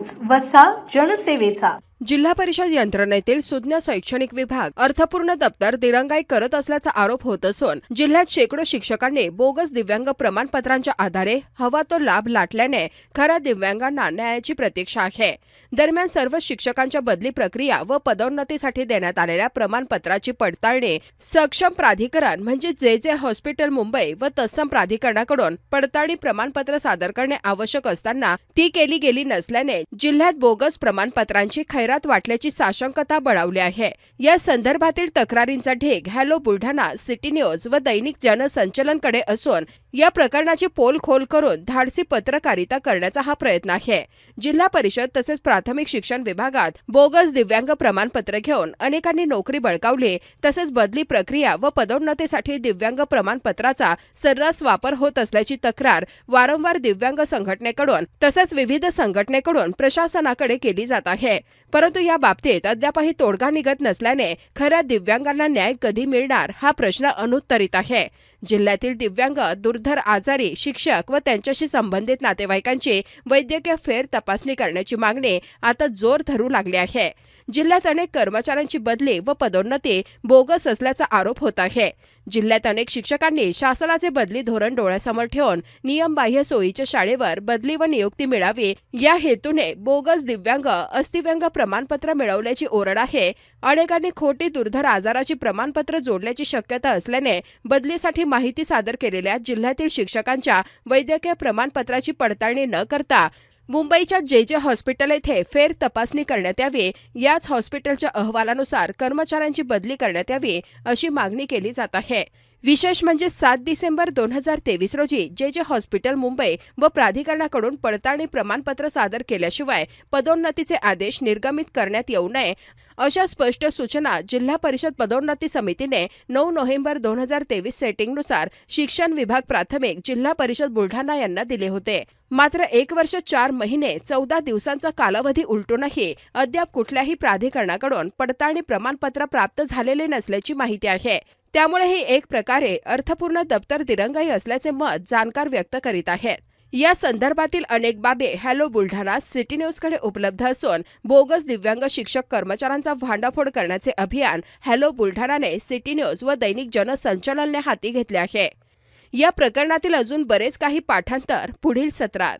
News वसा जनसेवेचा. जिल्हा परिषद यंत्रणेतील सुज्ञ शैक्षणिक विभाग अर्थपूर्ण दप्तर दिरंगाई करत असल्याचा आरोप होत असून जिल्ह्यात शेकडो शिक्षकांनी बोगस दिव्यांग प्रमाणपत्रांच्या आधारे हवा तो लाभ लाटल्याने खऱ्या दिव्यांगांना न्यायाची प्रतीक्षा आहे. दरम्यान सर्व शिक्षकांच्या बदली प्रक्रिया व पदोन्नतीसाठी देण्यात आलेल्या प्रमाणपत्राची पडताळणी सक्षम प्राधिकरण म्हणजे जे जे हॉस्पिटल मुंबई व तत्सम प्राधिकरणाकडून पडताळणी प्रमाणपत्र सादर करणे आवश्यक असताना ती केली गेली नसल्याने जिल्ह्यात बोगस प्रमाणपत्रांची खैर शहरात वाटल्याची साशंकता बळावली आहे. या संदर्भातील तक्रारींचा ढेग हॅलो बुलढाणा सिटी न्यूज व दैनिक जनसंचलनकडे असून या प्रकरणाची पोल खोल करून धाडसी पत्रकारिता करण्याचा हा प्रयत्न आहे. जिल्हा परिषद तसेच प्राथमिक शिक्षण विभागात बोगस दिव्यांग प्रमाणपत्र घेऊन अनेकांनी नोकरी बळकावली तसेच बदली प्रक्रिया व पदोन्नतीसाठी दिव्यांग प्रमाणपत्राचा सर्रास वापर होत असल्याची तक्रार वारंवार दिव्यांग संघटनेकडून तसेच विविध संघटनेकडून प्रशासनाकडे केली जात आहे. परंतु या बाबतीत अद्यापही तोडगा निघत नसल्याने खऱ्या दिव्यांगांना न्याय कधी मिळणार हा प्रश्न अनुत्तरित आहे. जिल्ह्यातील दिव्यांग दुर्धर आजारी शिक्षक व त्यांच्याशी संबंधित नातेवाईकांची वैद्यकीय फेर तपासणी करण्याची मागणी आता जोर धरू लागली आहे. जिल्ह्यात अनेक कर्मचाऱ्यांची बदली व पदोन्नती बोगस असल्याचा आरोप होत आहे. जिल्ह्यात अनेक शिक्षकांनी शासनाचे बदली धोरण डोळ्यासमोर ठेवून नियमबाह्य सोयीच्या शाळेवर बदली व नियुक्ती मिळावी या हेतूने बोगस दिव्यांग अस्थिव्यांग प्रमाणपत्र मिळवल्याची ओरड आहे. अनेकांनी खोटी दुर्धर आजाराची प्रमाणपत्र जोडल्याची शक्यता असल्याने बदलीसाठी माहिती सादर केलेल्या जिल्ह्यातील शिक्षकांच्या वैद्यकीय प्रमाणपत्राची पडताळणी न करता मुंबईच्या जे जे हॉस्पिटल येथे फेर तपासणी करण्यात यावी. याच हॉस्पिटलच्या अहवालानुसार कर्मचाऱ्यांची बदली करण्यात यावी अशी मागणी केली जात आहे. विशेष म्हणजे सात डिसेंबर दोन हजार तेवीस रोजी जे जे हॉस्पिटल मुंबई व प्राधिकरणाकडून पडताळणी प्रमाणपत्र सादर केल्याशिवाय पदोन्नतीचे आदेश निर्गमित करण्यात येऊ नये अशा स्पष्ट सूचना जिल्हा परिषद पदोन्नती समितीने नऊ नोव्हेंबर दोन हजार तेवीस सेटिंगनुसार शिक्षण विभाग प्राथमिक जिल्हा परिषद बुलढाणा यांना दिले होते. मात्र एक वर्ष चार महिने चौदा दिवसांचा कालावधी उलटूनही अद्याप कुठल्याही प्राधिकरणाकडून पडताळणी प्रमाणपत्र प्राप्त झालेले नसल्याची माहिती आहे. त्यामुळे ही एक प्रकारे अर्थपूर्ण दप्तर दिरंगाई असल्याचे मत जाणकार व्यक्त करीत आहेत. या संदर्भातील अनेक बाबी हॅलो बुलढाणा सिटी न्यूजकडे उपलब्ध असून बोगस दिव्यांग शिक्षक कर्मचाऱ्यांचा भांडाफोड करण्याचे अभियान हॅलो बुलढाणाने सिटी न्यूज व दैनिक जनसंचलनने हाती घेतले आहे. या प्रकरणातील अजून बरेच काही पाठांतर पुढील सत्रात.